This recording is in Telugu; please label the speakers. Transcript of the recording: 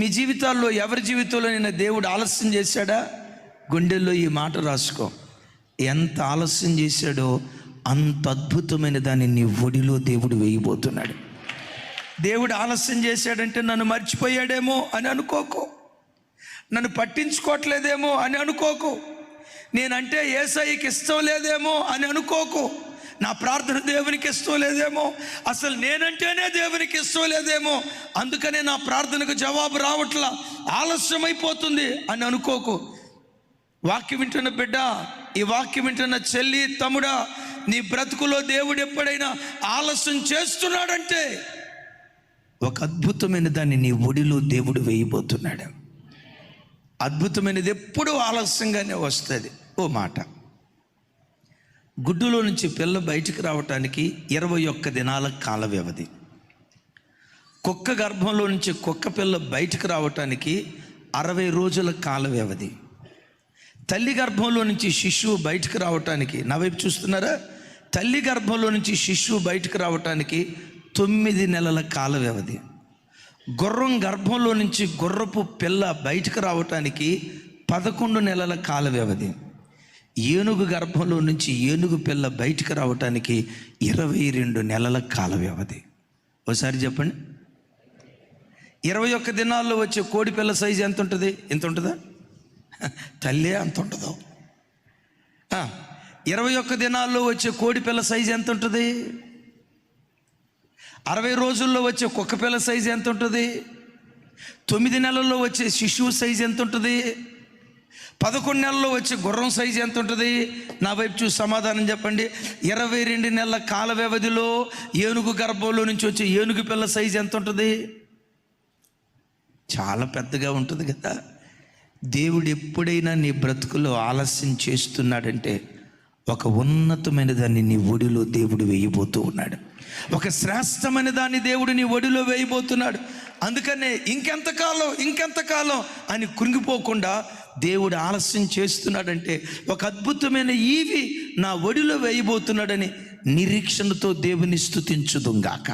Speaker 1: మీ జీవితాల్లో ఎవరి జీవితంలో నేను దేవుడు ఆలస్యం చేశాడా? గుండెల్లో ఈ మాట రాసుకో. ఎంత ఆలస్యం చేశాడో అంత అద్భుతమైన దాన్ని నీ ఒడిలో దేవుడు వేయబోతున్నాడు. దేవుడు ఆలస్యం చేశాడంటే నన్ను మర్చిపోయాడేమో అని అనుకోకు. నన్ను పట్టించుకోవట్లేదేమో అని అనుకోకు. నేనంటే ఏసఐకి ఇష్టం లేదేమో అని అనుకోకు. నా ప్రార్థన దేవునికి ఇష్టం లేదేమో? అసలు నేనంటేనే దేవునికి ఇష్టం లేదేమో? అందుకనే నా ప్రార్థనకు జవాబు రావట్లా ఆలస్యమైపోతుంది అని అనుకోకు. వాక్యం వింటున్న బిడ్డ ఈ వాక్యం వింటున్న చెల్లి తమ్ముడా నీ బ్రతుకులో దేవుడు ఎప్పుడైనా ఆలస్యం చేస్తున్నాడంటే ఒక అద్భుతమైన దాన్ని నీ ఒడిలో దేవుడు వేయబోతున్నాడు. అద్భుతమైనది ఎప్పుడూ ఆలస్యంగానే వస్తుంది. ఓ మాట. గుడ్డులో నుంచి పిల్ల బయటికి రావటానికి ఇరవై ఒక్క దినాల కాల వ్యవధి. కుక్క గర్భంలో నుంచి కుక్క పిల్ల బయటికి రావటానికి అరవై రోజుల కాల వ్యవధి. తల్లి గర్భంలో నుంచి శిశువు బయటకు రావటానికి నా వైపు చూస్తున్నారా? తల్లి గర్భంలో నుంచి శిశువు బయటకు రావటానికి తొమ్మిది నెలల కాల వ్యవధి. గుర్రం గర్భంలో నుంచి గుర్రపు పిల్ల బయటకు రావటానికి పదకొండు నెలల కాల వ్యవధి. ఏనుగు గర్భంలో నుంచి ఏనుగు పిల్ల బయటకు రావటానికి ఇరవై రెండు నెలల కాల వ్యవధి ఒకసారి చెప్పండి. ఇరవై ఒక్క దినాల్లో వచ్చే కోడి పిల్ల సైజు ఎంత ఉంటుంది? ఎంత ఉంటుందా? తల్లే అంత ఉంటుందో ఇరవై ఒక్క దినాల్లో వచ్చే కోడి పిల్ల సైజు ఎంత ఉంటుంది? అరవై రోజుల్లో వచ్చే కుక్క పిల్ల సైజు ఎంత ఉంటుంది? తొమ్మిది నెలల్లో వచ్చే శిశువు సైజు ఎంత ఉంటుంది? పదకొండు నెలల్లో వచ్చే గుర్రం సైజు ఎంత ఉంటుంది? నా వైపు చూసి సమాధానం చెప్పండి. ఇరవై రెండు నెలల కాల వ్యవధిలో ఏనుగు గర్భంలో నుంచి వచ్చే ఏనుగు పిల్ల సైజు ఎంత ఉంటుంది? చాలా పెద్దగా ఉంటుంది కదా. దేవుడు ఎప్పుడైనా నీ బ్రతుకులో ఆలస్యం చేస్తున్నాడంటే ఒక ఉన్నతమైన దాన్ని నీ ఒడిలో దేవుడు వేయబోతూ ఉన్నాడు. ఒక శ్రేష్టమైన దాన్ని దేవుడు నీ ఒడిలో వేయబోతున్నాడు. అందుకనే ఇంకెంతకాలం ఇంకెంతకాలం అని కృంగిపోకుండా దేవుడు ఆలస్యం చేస్తున్నాడంటే ఒక అద్భుతమైన ఈవి నా ఒడిలో వేయబోతున్నాడని నిరీక్షణతో దేవుని స్థుతించుదుంగాక